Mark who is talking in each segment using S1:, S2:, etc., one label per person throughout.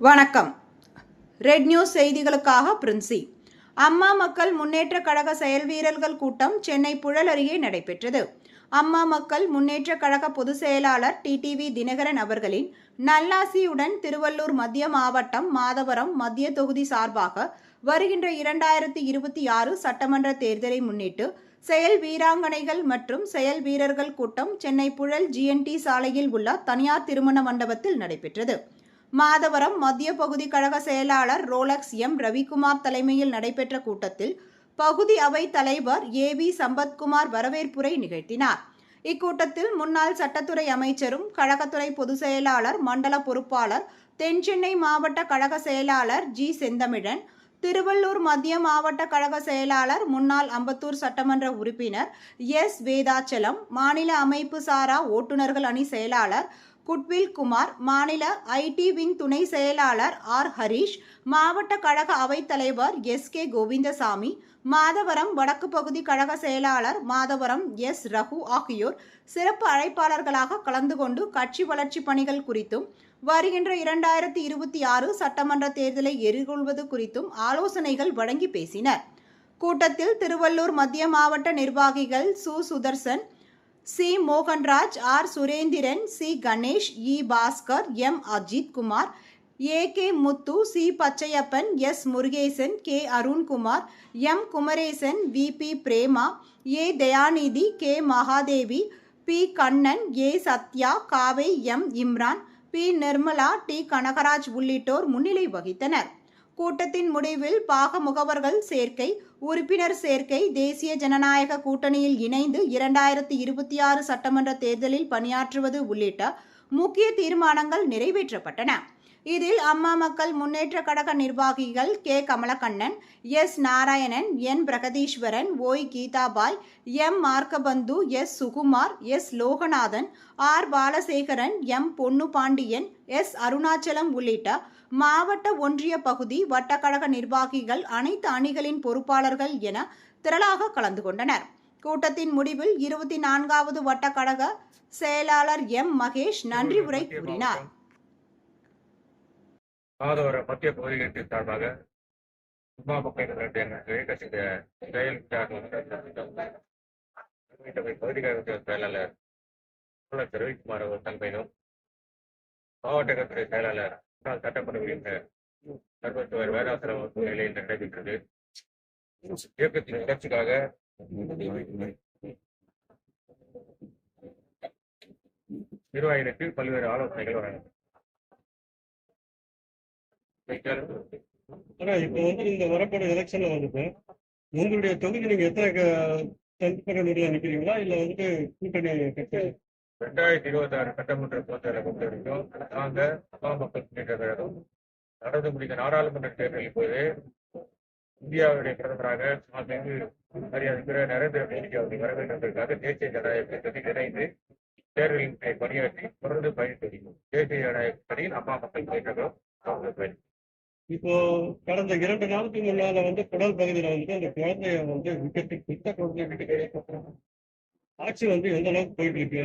S1: வணக்கம். Red news செய்திகளுக்காக பிரின்சி. அம்மா மக்கள் முன்னேற்ற கழக செயல் வீரர்கள் கூட்டம் சென்னை புழல் அருகே நடைபெற்றது. அம்மா மக்கள் முன்னேற்ற கழக பொதுச் செயலாளர் டிடிவி தினகரன் அவர்களின் நல்லாசியுடன் திருவள்ளூர் மத்திய மாவட்டம் மாதவரம் மத்திய தொகுதி சார்பாக வருகின்ற இரண்டாயிரத்தி இருபத்தி ஆறு சட்டமன்ற தேர்தலை முன்னிட்டு செயல் வீராங்கனைகள் மற்றும் செயல் வீரர்கள் கூட்டம் சென்னை புழல் ஜிஎன்டி சாலையில் உள்ள தனியார் திருமண மண்டபத்தில் நடைபெற்றது. மாதவரம் மத்திய பகுதி கழக செயலாளர் ரோலக்ஸ் எம். ரவிக்குமார் தலைமையில் நடைபெற்ற கூட்டத்தில் பகுதி அவை தலைவர் ஏ. வி. சம்பத்குமார் வரவேற்புரை நிகழ்த்தினார். இக்கூட்டத்தில் முன்னாள் சட்டத்துறை அமைச்சரும் கழகத்துறை பொதுச் செயலாளர் மண்டல பொறுப்பாளர் தென்சென்னை மாவட்ட கழக செயலாளர் ஜி. செந்தமிழன் திருவள்ளூர் மத்திய மாவட்ட கழக செயலாளர் முன்னாள் அம்பத்தூர் சட்டமன்ற உறுப்பினர் எஸ். வேதாச்சலம் மாநில அமைப்பு சாரா ஓட்டுநர்கள் அணி செயலாளர் குட்வில் குமார் மாநில ஐடி விங் துணை செயலாளர் ஆர். ஹரீஷ் மாவட்ட கழக அவைத்தலைவர் எஸ். கே. கோவிந்தசாமி மாதவரம் வடக்கு பகுதி கழக செயலாளர் மாதவரம் எஸ். ரகு ஆகியோர் சிறப்பு அழைப்பாளர்களாக கலந்து கொண்டு கட்சி வளர்ச்சி பணிகள் குறித்தும் வருகின்ற இரண்டாயிரத்தி இருபத்தி ஆறு சட்டமன்ற தேர்தலை எதிர்கொள்வது குறித்தும் ஆலோசனைகள் வழங்கி பேசினர். கூட்டத்தில் திருவள்ளூர் மத்திய மாவட்ட நிர்வாகிகள் சு. Sudarshan C. Mohanraj R. Surendran C. Ganesh E. Bhaskar M. Ajith Kumar A. K. Muthu C. Pachaiyappan S. Murugesan K. Arunkumar M. Kumaresan V. P. Prema A. Dayanidhi K. Mahadevi P. Kannan A. Sathya Kavai M. Imran P. Nirmala T. Kanagaraj உள்ளிட்டோர் முன்னிலை வகித்தனர். கூட்டத்தின் முடிவில் பாக முகவர்கள் சேர்க்கை உறுப்பினர் சேர்க்கை தேசிய ஜனநாயக கூட்டணியில் இணைந்து இரண்டாயிரத்தி இருபத்தி ஆறு சட்டமன்ற தேர்தலில் பணியாற்றுவது உள்ளிட்ட முக்கிய தீர்மானங்கள் நிறைவேற்றப்பட்டன. இதில் அம்மா மக்கள் முன்னேற்ற கழக நிர்வாகிகள் K. Kamalakannan S. Narayanan N. Pragatheeswaran Y. Geethabai M. Markabandhu S. Sukumar S. Loganathan R. Balasekaran M. Ponnu Pandian S. Arunachalam உள்ளிட்ட மாவட்ட ஒன்றிய பகுதி வட்டக்கழக நிர்வாகிகள் அனைத்து அணிகளின் பொறுப்பாளர்கள் என திரளாக கலந்து கொண்டனர். கூட்டத்தின் முடிவில் இருபத்தி நான்காவது வட்டக்கழக செயலாளர் எம். மகேஷ் நன்றி உரை கூறினார்.
S2: மாதவர மத்திய பகுதிகளுக்கு சார்பாக சும்மா மக்கள் எங்கள் கட்சிய செயல் பகுதிகளுக்கு செயலாளர் தோழர் ரவிக்குமார் அவர்கள் தலைமையிலும் மாவட்ட கட்டுரை செயலாளர் முன்னாள் சட்டமன்ற உறுப்பினர் சர்வத்துவர் வேதாசலம் நிலையில் நடைபெற்றது. இயக்கத்தின் வளர்ச்சிக்காக நிர்வாகிகளுக்கு பல்வேறு ஆலோசனைகள் வழங்க
S3: ஆனா இப்ப வந்து இந்த வரப்போற எலெக்ஷன்ல வந்துட்டு உங்களுடைய தொகுதி நீங்க எத்தனை தென்பெருநிலையா நிக்கிறீங்களா இல்ல வந்து கூட்டணி கட்சி?
S2: ரெண்டாயிரத்தி இருபத்தி ஆறு சட்டமன்ற தேர்தலை பொறுத்த வரைக்கும் நாங்க அம்மா மக்கள் முன்னேற்ற கழகம் நடந்து முடிந்த நாடாளுமன்ற தேர்தலில் போது இந்தியாவுடைய பிரதமராக மாண்புமிகு மரியாதைக்குரிய நரேந்திர மோடி அவர்கள் வர வேண்டும் என்பதற்காக தேசிய ஜனநாயக கூட்டத்தில் இணைந்து தேர்தலின் பணியாற்றி தொடர்ந்து வருகிறோம். தேசிய ஜனநாயக கூட்டணியில் அம்மா மக்கள் முன்னேற்ற கழகம் அவங்க பயணி
S3: இப்போ கடந்த இரண்டு நாளுக்கு முன்னால வந்து குடல் பகுதியில வந்து அந்த குழந்தைய வந்து விக்கெட்டு பித்த குழந்தைய விட்டு ஆட்சி வந்து எந்த அளவுக்கு போயிட்டு இருக்கு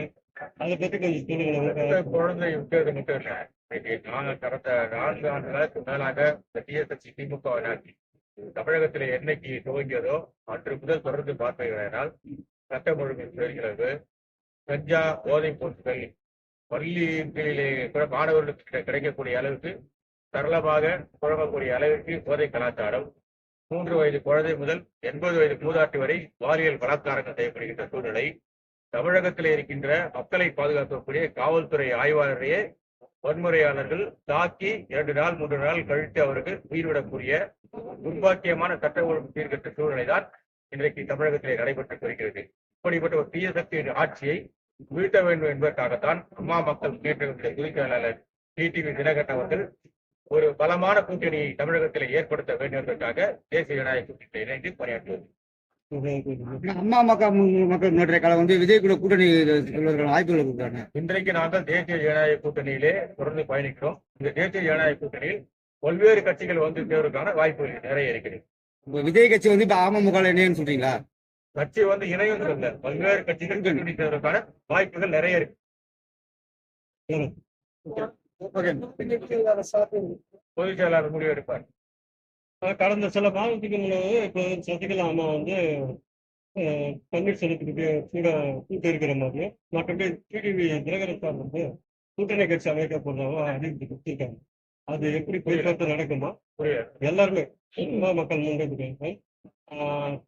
S3: அதை பத்தி கொஞ்சம் சொல்லுங்க.
S2: குழந்தை விட்டது மட்டும் இல்ல. இன்னைக்கு நாங்க கடந்த நான்கு ஆண்டுகளுக்கு மேலாக இந்த டிஎஸ்எஸ்சி திமுக ஆட்சி தமிழகத்தில் என்னைக்கு துவங்கியதோ அன்று முதல் தொடர்ந்து பார்ப்பீர்களால் சட்டம் ஒழுங்கு சேர்கிறது கஞ்சா போதைப் பொருட்கள் பள்ளிகளிலே கூட மாணவர்களுக்கு கிடைக்கக்கூடிய அளவுக்கு சரளமாக புழங்கக்கூடிய அளவிற்கு போதை கலாச்சாரம். மூன்று வயது குழந்தை முதல் எண்பது வயது மூதாட்டி வரை பாலியல் பலாத்காரங்கள் செய்யப்படுகின்ற சூழ்நிலை. தமிழகத்தில் இருக்கின்ற மக்களை பாதுகாக்கக்கூடிய காவல்துறை ஆய்வாளரையே வன்முறையாளர்கள் தாக்கி இரண்டு நாள் மூன்று நாள் கழித்து அவருக்கு உயிர்விடக்கூடிய துர்பாக்கியமான சட்ட ஒழுங்கு சீர்கட்ட சூழ்நிலை தான் இன்றைக்கு தமிழகத்திலே நடைபெற்று வருகிறது இப்படிப்பட்ட ஒரு தீய சக்தியின் ஆட்சியை வீழ்த்த வேண்டும் என்பதற்காகத்தான் அம்மா மக்கள் முன்னேற்றத்திலே துணைச் செயலாளர் டிடிவி தினகரன் அவர்கள் ஒரு பலமான கூட்டணியை தமிழகத்திலே ஏற்படுத்த வேண்டும் என்பதற்காக தேசிய ஜனநாயக கூட்டணியில் இணைந்து பணியாற்றுவது.
S4: அம்மா மக்கள் மக்கள் முன்னேற்ற கழகம் வந்து விஜய் கூட கூட்டணி செல்வதற்கான வாய்ப்புகள் இருக்காங்க
S2: இன்றைக்கு நாங்கள் தேசிய ஜனநாயக கூட்டணியிலே தொடர்ந்து பயணிக்கிறோம். இந்த தேசிய ஜனநாயக கூட்டணியில் பல்வேறு கட்சிகள் வந்து சேர்வதற்கான வாய்ப்புகள் நிறைய இருக்கிறது
S4: இப்ப விஜய் கட்சி வந்து இப்ப அமமுக என்னன்னு சொல்றீங்களா?
S2: கட்சி வந்து இணையும் சொல்ல பல்வேறு கட்சிகள் கூட்டணி சேர்வதற்கான வாய்ப்புகள் நிறைய இருக்கு. பொதுச் செயலாளர் முடிவு எடுப்பார்
S3: அஹ் கடந்த சில மாதத்துக்கு முன்னாடி இப்போ சசிகலா அம்மா வந்து பன்னீர்செல்வத்துக்கு கூட கூட்டு இருக்கிற மாதிரி மற்றபடி டிடிவி தினகரன் சார் வந்து கூட்டணி கட்சி அமைக்க போறதாக அறிவிப்பு கொடுத்திருக்காங்க. அது எப்படி பேச்சுவார்த்தை நடக்குமா? எல்லாருமே மக்கள் முன்னெடுப்பு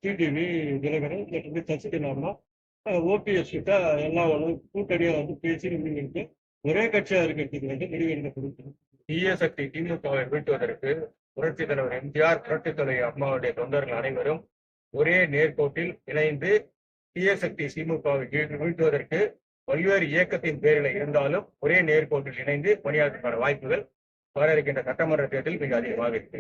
S3: டிடிவி தினகரன் மற்றபடி சசிகலா அம்மா ஓபிஎஸ் கிட்ட எல்லாம் ஒன்று கூட்டணியா வந்து பேசி முடிவெடுத்து ஒரே கட்சியா இருக்கிறதுக்கு வந்து முடிவெடுக்கப்படுகிறது
S2: தீய சக்தி திமுகவை வீழ்த்துவதற்கு புரட்சி தலைவர் எம்ஜிஆர் புரட்சி தலைவர் அம்மாவுடைய தொண்டர்கள் அனைவரும் ஒரே நேர்கோட்டில் இணைந்து தீய சக்தி திமுகவை வீழ்- வீழ்த்துவதற்கு பல்வேறு இயக்கத்தின் பேரில் இருந்தாலும் ஒரே நேர்கோட்டில் இணைந்து பணியாற்றுவதற்கான வாய்ப்புகள் வர இருக்கின்ற சட்டமன்ற தேர்தலில் மிக அதிகமாக இருக்கு.